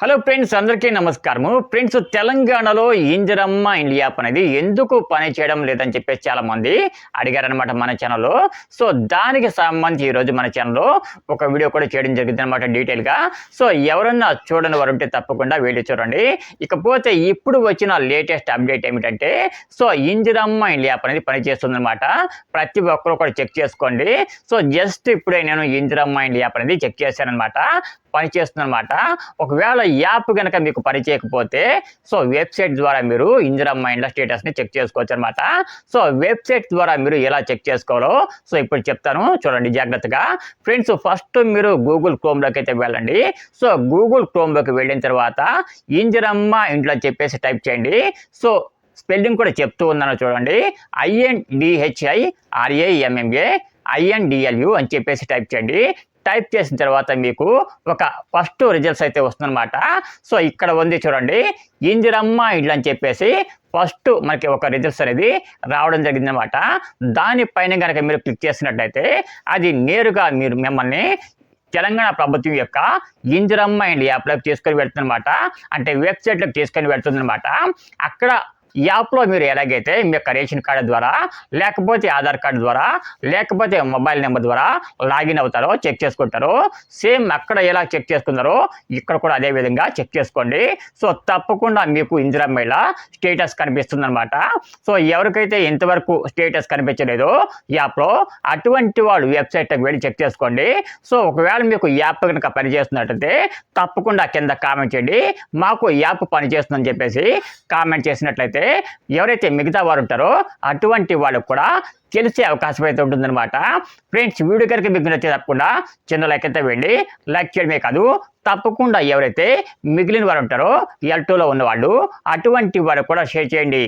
Hello friends అందరికీ నమస్కారము. Friends తెలంగాణలో ఇంజరమ్మ ఇండియా యాప్ అనేది ఎందుకు పని చేయడం లేదని చెప్పేసి చాలా మంది అడిగారనమాట మన ఛానల్లో సో దానికి సంబంధించి ఈరోజు మన ఛానల్లో ఒక వీడియో కూడా చేయడం జరిగింది అనమాట డీటెయిల్గా సో ఎవరన్నా చూడని వారు ఉంటే తప్పకుండా వీడియో చూడండి. ఇకపోతే ఇప్పుడు వచ్చిన లేటెస్ట్ అప్డేట్ ఏమిటంటే సో ఇంజరమ్మ ఇండియా యాప్ అనేది పనిచేస్తుందనమాట ప్రతి ఒక్కరు కూడా చెక్ చేసుకోండి. సో జస్ట్ ఇప్పుడే నేను ఇంజరమ్మ ఇండియా యాప్ అనేది చెక్ చేశానమాట పనిచేస్తుందనమాట ఒకవేళ యాప్ కనుక మీకు పనిచేయకపోతే సో వెబ్సైట్ ద్వారా మీరు ఇంజరమ్మ మైండ్ల స్టేటస్ని చెక్ చేసుకోవచ్చు అనమాట సో వెబ్సైట్ ద్వారా మీరు ఎలా చెక్ చేసుకోవాలో సో ఇప్పుడు చెప్తాను. చూడండి జాగ్రత్తగా. ఫ్రెండ్స్ ఫస్ట్ మీరు గూగుల్ క్రోమ్లోకి అయితే వెళ్ళండి. సో గూగుల్ క్రోమ్లోకి వెళ్ళిన తర్వాత ఇంజరమ్మ ఇంట్లో చెప్పేసి టైప్ చేయండి. సో స్పెల్లింగ్ కూడా చెప్తూ ఉన్నాను చూడండి. ఐఎన్ డిహెచ్ఐ ఆర్ఏఎంఎంఏ ఐఎన్డిఎల్యు అని చెప్పేసి టైప్ చేయండి. టైప్ చేసిన తర్వాత మీకు ఒక ఫస్ట్ రిజల్ట్స్ అయితే వస్తుందన్నమాట. సో ఇక్కడ ఉంది చూడండి ఇంజరమ్మ ఇండ్లు అని చెప్పేసి ఫస్ట్ మనకి ఒక రిజల్ట్స్ అనేది రావడం జరిగిందనమాట దానిపైన కనుక మీరు క్లిక్ చేసినట్లయితే అది నేరుగా మీరు మిమ్మల్ని తెలంగాణ ప్రభుత్వం యొక్క ఇంజరమ్మ అండ్ యాప్లోకి తీసుకొని వెళ్తుందన్నమాట. అంటే వెబ్సైట్లోకి తీసుకొని వెళ్తుందన్నమాట. అక్కడ యాప్లో మీరు ఎలాగైతే మీ యొక్క రేషన్ కార్డు ద్వారా లేకపోతే ఆధార్ కార్డు ద్వారా లేకపోతే మొబైల్ నెంబర్ ద్వారా లాగిన్ అవుతారో చెక్ చేసుకుంటారో సేమ్ అక్కడ ఎలా చెక్ చేసుకున్నారో ఇక్కడ కూడా అదే విధంగా చెక్ చేసుకోండి. సో తప్పకుండా మీకు ఇందిరా మహిళ స్టేటస్ కనిపిస్తుందనమాట సో ఎవరికైతే ఇంతవరకు స్టేటస్ కనిపించలేదో యాప్లో అటువంటి వాళ్ళు వెబ్సైట్కి వెళ్ళి చెక్ చేసుకోండి. సో ఒకవేళ మీకు యాప్ కనుక పనిచేస్తున్నట్టయితే తప్పకుండా కింద కామెంట్ చేయండి. మాకు యాప్ పనిచేస్తుందని చెప్పేసి కామెంట్ చేసినట్లయితే ఎవరైతే మిగతా వారు ఉంటారో అటువంటి వాళ్ళకు కూడా తెలిసే అవకాశం అయితే ఉంటుందన్నమాట. ఫ్రెండ్స్ వీడియో కనుక మీకు నచ్చే తప్పకుండా చిన్న లైక్ అయితే వెళ్ళి లైక్ చేయడమే కాదు తప్పకుండా ఎవరైతే మిగిలిన వారు ఉంటారో ఎల్టోలో ఉన్నవాళ్ళు అటువంటి వారు కూడా షేర్ చేయండి.